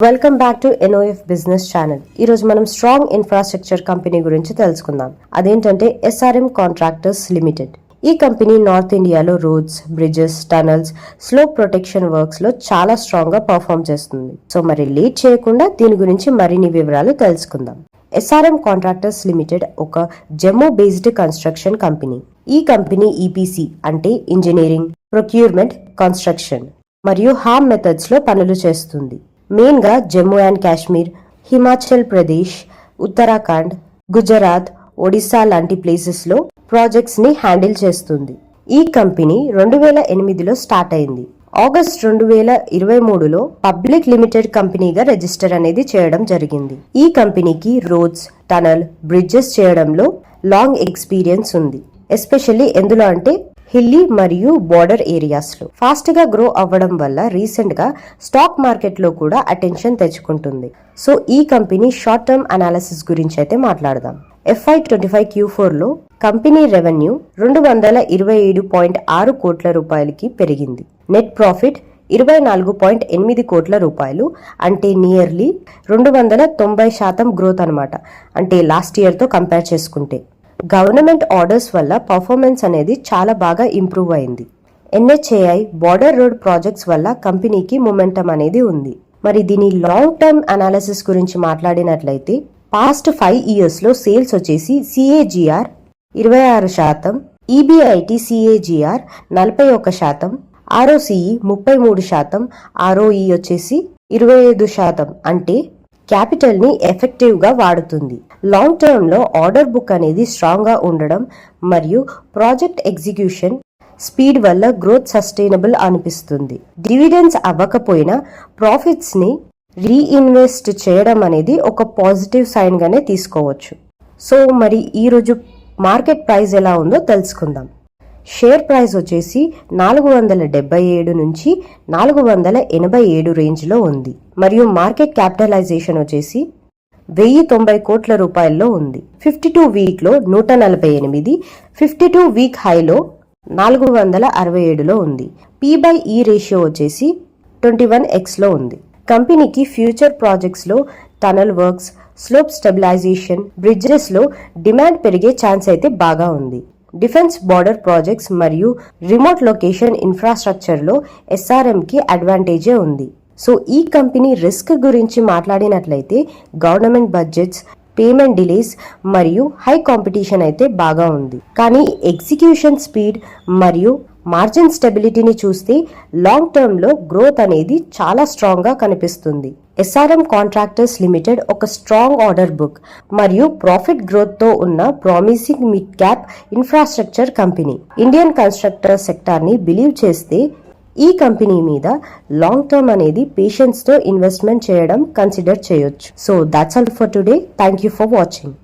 Welcome back to NOF business channel ఈ రోజు మనం స్ట్రాంగ్ ఇన్ఫ్రాస్ట్రక్చర్ కంపెనీ గురించి తెలుసుకుందాం. అదేంటంటే ఎస్ఆర్ఎం కాంట్రాక్టర్స్ లిమిటెడ్ ఈ కంపెనీ నార్త్ ఇండియాలో roads bridges tunnels slope protection వర్క్స్లో చాలా స్ట్రాంగ్గా పర్ఫామ్ చేస్తుంది. సో మరి లేట్ చేయకుండా దీని గురించి మరిన్ని వివరాలు తెలుసుకుందాం. ఎస్ఆర్ఎం కాంట్రాక్టర్స్ లిమిటెడ్ ఒక జమ్మూ బేస్డ్ కన్స్ట్రక్షన్ కంపెనీ ఈ కంపెనీ ఈపీసీ అంటే ఇంజనీరింగ్ ప్రొక్యూర్మెంట్ కన్స్ట్రక్షన్ మరియు హామ్ మెథడ్స్లో పనులు చేస్తుంది. మెయిన్గా జమ్మూ అండ్ కాశ్మీర్ హిమాచల్ ప్రదేశ్ ఉత్తరాఖండ్ గుజరాత్ ఒడిశా లాంటి ప్లేసెస్లో ప్రాజెక్ట్స్ని హ్యాండిల్ చేస్తుంది. ఈ కంపెనీ రెండు వేల ఎనిమిదిలో స్టార్ట్ అయింది. ఆగస్ట్ రెండు వేల ఇరవై మూడులో పబ్లిక్ లిమిటెడ్ కంపెనీగా రిజిస్టర్ అనేది చేయడం జరిగింది. ఈ కంపెనీకి రోడ్స్ టనల్ బ్రిడ్జెస్ చేయడంలో లాంగ్ ఎక్స్పీరియన్స్ ఉంది. ఎస్పెషల్లీ ఎందులో అంటే హిల్లీ మరియు బార్డర్ ఏరియాస్లో ఫాస్ట్గా గ్రో అవ్వడం వల్ల రీసెంట్గా స్టాక్ మార్కెట్లో కూడా అటెన్షన్ తెచ్చుకుంటుంది. సో ఈ కంపెనీ షార్ట్ టర్మ్ అనాలిసిస్ గురించి అయితే మాట్లాడదాం. ఎఫ్ఐ ట్వంటీ ఫైవ్ క్యూ ఫోర్లో కంపెనీ రెవెన్యూ రెండు వందల ఇరవై ఏడు పాయింట్ ఆరు కోట్ల రూపాయలకి పెరిగింది. నెట్ ప్రాఫిట్ ఇరవై నాలుగు పాయింట్ ఎనిమిది కోట్ల రూపాయలు అంటే నియర్లీ రెండు వందల తొంభై శాతం గ్రోత్ అనమాట అంటే లాస్ట్ ఇయర్తో కంపేర్ చేసుకుంటే. గవర్నమెంట్ ఆర్డర్స్ వల్ల పర్ఫార్మెన్స్ అనేది చాలా బాగా ఇంప్రూవ్ అయింది. ఎన్హెచ్ఏఐ బార్డర్ రోడ్ ప్రాజెక్ట్స్ వల్ల కంపెనీకి మొమెంటం అనేది ఉంది. మరి దీని లాంగ్ టర్మ్ అనాలిసిస్ గురించి మాట్లాడినట్లయితే పాస్ట్ ఫైవ్ ఇయర్స్లో సేల్స్ వచ్చేసి సిఏజిఆర్ ఇరవై ఆరు శాతం ఈబీఐటి సిఏజిఆర్ నలభై ఒక శాతం ఆర్ఓసిఈ ముప్పై మూడు శాతం ఆర్ఓఈ వచ్చేసి ఇరవై ఐదు శాతం. అంటే క్యాపిటల్ని ఎఫెక్టివ్గా వాడుతుంది. లాంగ్ టర్మ్లో ఆర్డర్ బుక్ అనేది స్ట్రాంగ్గా ఉండడం మరియు ప్రాజెక్ట్ ఎగ్జిక్యూషన్ స్పీడ్ వల్ల గ్రోత్ సస్టైనబుల్ అనిపిస్తుంది. డివిడెన్స్ అవ్వకపోయినా ప్రాఫిట్స్ని రీఇన్వెస్ట్ చేయడం అనేది ఒక పాజిటివ్ సైన్ గానే తీసుకోవచ్చు. సో మరి ఈరోజు మార్కెట్ ప్రైస్ ఎలా ఉందో తెలుసుకుందాం. షేర్ ప్రైస్ వచ్చేసి నాలుగు వందల డెబ్బై ఏడు నుంచి నాలుగు వందల ఎనభై ఏడు రేంజ్లో ఉంది. మరియు మార్కెట్ క్యాపిటలైజేషన్ వచ్చేసి వెయ్యి తొంభై కోట్ల రూపాయల్లో ఉంది. ఫిఫ్టీ టూ వీక్లో నూట నలభై ఎనిమిది ఫిఫ్టీ టూ వీక్ హైలో నాలుగు వందల అరవై ఏడులో ఉంది. పీ బై ఈ రేషియో వచ్చేసి ట్వంటీ వన్ ఎక్స్లో ఉంది. కంపెనీకి ఫ్యూచర్ ప్రాజెక్ట్స్లో టనల్ వర్క్స్ స్లోప్ స్టెబిలైజేషన్ బ్రిడ్జెస్లో డిమాండ్ పెరిగే ఛాన్స్ అయితే బాగా ఉంది. డిఫెన్స్ బార్డర్ ప్రాజెక్ట్స్ మరియు రిమోట్ లొకేషన్ ఇన్ఫ్రాస్ట్రక్చర్లో ఎస్ఆర్ఎంకి అడ్వాంటేజే ఉంది. సో ఈ కంపెనీ రిస్క్ గురించి మాట్లాడినట్లయితే గవర్నమెంట్ బడ్జెట్స్ పేమెంట్ డిలేస్ మరియు హై కాంపిటీషన్ అయితే బాగా ఉంది. కానీ ఎగ్జిక్యూషన్ స్పీడ్ మరియు మార్జిన్ స్టెబిలిటీని చూస్తే లాంగ్ టర్మ్లో గ్రోత్ అనేది చాలా స్ట్రాంగ్గా కనిపిస్తుంది. ఎస్ఆర్ఎం కాంట్రాక్టర్స్ లిమిటెడ్ ఒక స్ట్రాంగ్ ఆర్డర్ బుక్ మరియు ప్రాఫిట్ గ్రోత్తో ఉన్న promising mid cap infrastructure company. Indian constructor సెక్టార్ని believe చేస్తే ఈ కంపెనీ మీద లాంగ్ టర్మ్ అనేది పేషెన్స్తో ఇన్వెస్ట్మెంట్ చేయడం కన్సిడర్ చేయొచ్చు. So that's all for today thank you for watching